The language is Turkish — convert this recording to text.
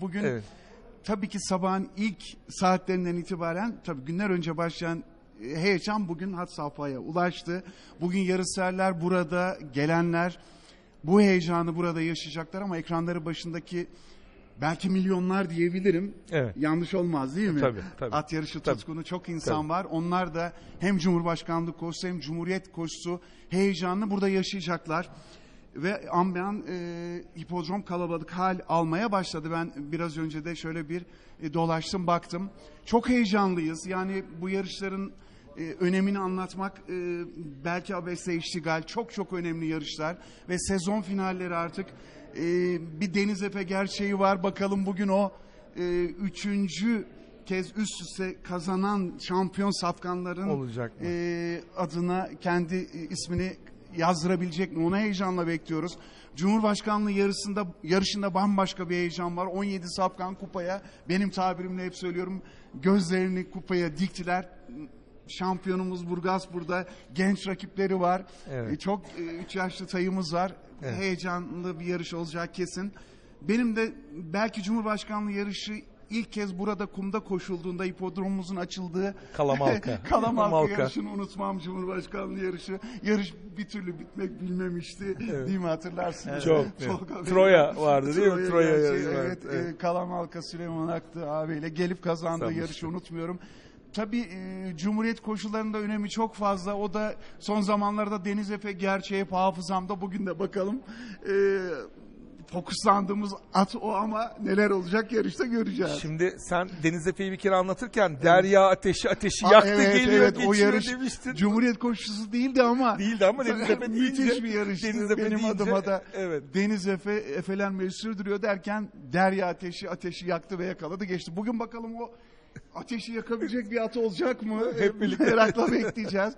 Bugün Evet. tabii ki sabahın ilk saatlerinden itibaren tabii günler önce başlayan e, heyecan bugün had safhaya ulaştı. Bugün yarışseverler burada gelenler bu heyecanı burada yaşayacaklar ama ekranları başındaki belki milyonlar diyebilirim. Evet. Yanlış olmaz değil mi? Tabii, tabii. At yarışı Tabii. tutkunu çok insan Tabii. var. Onlar da hem Cumhurbaşkanlığı koşusu hem Cumhuriyet koşusu heyecanını burada yaşayacaklar. Ve ambiyan e, hipodrom kalabalık hal almaya başladı. Ben biraz önce de şöyle bir e, dolaştım baktım. Çok heyecanlıyız. Yani bu yarışların e, önemini anlatmak e, belki abesle iştigal çok çok önemli yarışlar. Ve sezon finalleri artık e, bir Deniz Efe gerçeği var. Bakalım bugün o e, üçüncü kez üst üste kazanan şampiyon safkanların Olacak mı? e, adına kendi e, ismini yazdırabilecek mi? Ona heyecanla bekliyoruz. Cumhurbaşkanlığı yarısında yarışında bambaşka bir heyecan var. 17 safkan kupaya benim tabirimle hep söylüyorum gözlerini kupaya diktiler. Şampiyonumuz Burgaz burada genç rakipleri var. Evet. E, Çok 3 yaşlı tayımız var. Evet. Heyecanlı bir yarış olacak kesin. Benim de belki Cumhurbaşkanlığı yarışı ilk kez burada kumda koşulduğunda hipodromumuzun açıldığı Kalamalka. Kalamalka yarışını unutmam Cumhurbaşkanlığı yarışı. Yarış bir türlü bitmek bilmemişti. Değil mi hatırlarsınız? Çok. haberi- Troya vardı değil mi? Troya yarışı. Evet, Evet. e, Kalamalka Süleyman Aktı abiyle gelip kazandığı Sanmıştım. yarışı unutmuyorum. Tabii e, Cumhuriyet koşullarında önemi çok fazla. O da son zamanlarda Deniz Efe gerçeği hafızamda. Bugün de bakalım. E, fokuslandığımız at o ama neler olacak yarışta göreceğiz. Şimdi sen Deniz Efe'yi bir kere anlatırken derya ateşi ateşi Aa, yaktı evet, geliyor evet, o yarış demiştin. Cumhuriyet koşusu değildi ama Değildi ama Deniz Efe deyince. müthiş bir yarıştı. Deniz Efe Benim deyince, adıma da Evet. Deniz Efe efelenmeyi sürdürüyor derken Derya ateşi ateşi yaktı ve yakaladı geçti. Bugün bakalım o ateşi yakabilecek bir at olacak mı? Hep birlikte. Merakla bekleyeceğiz.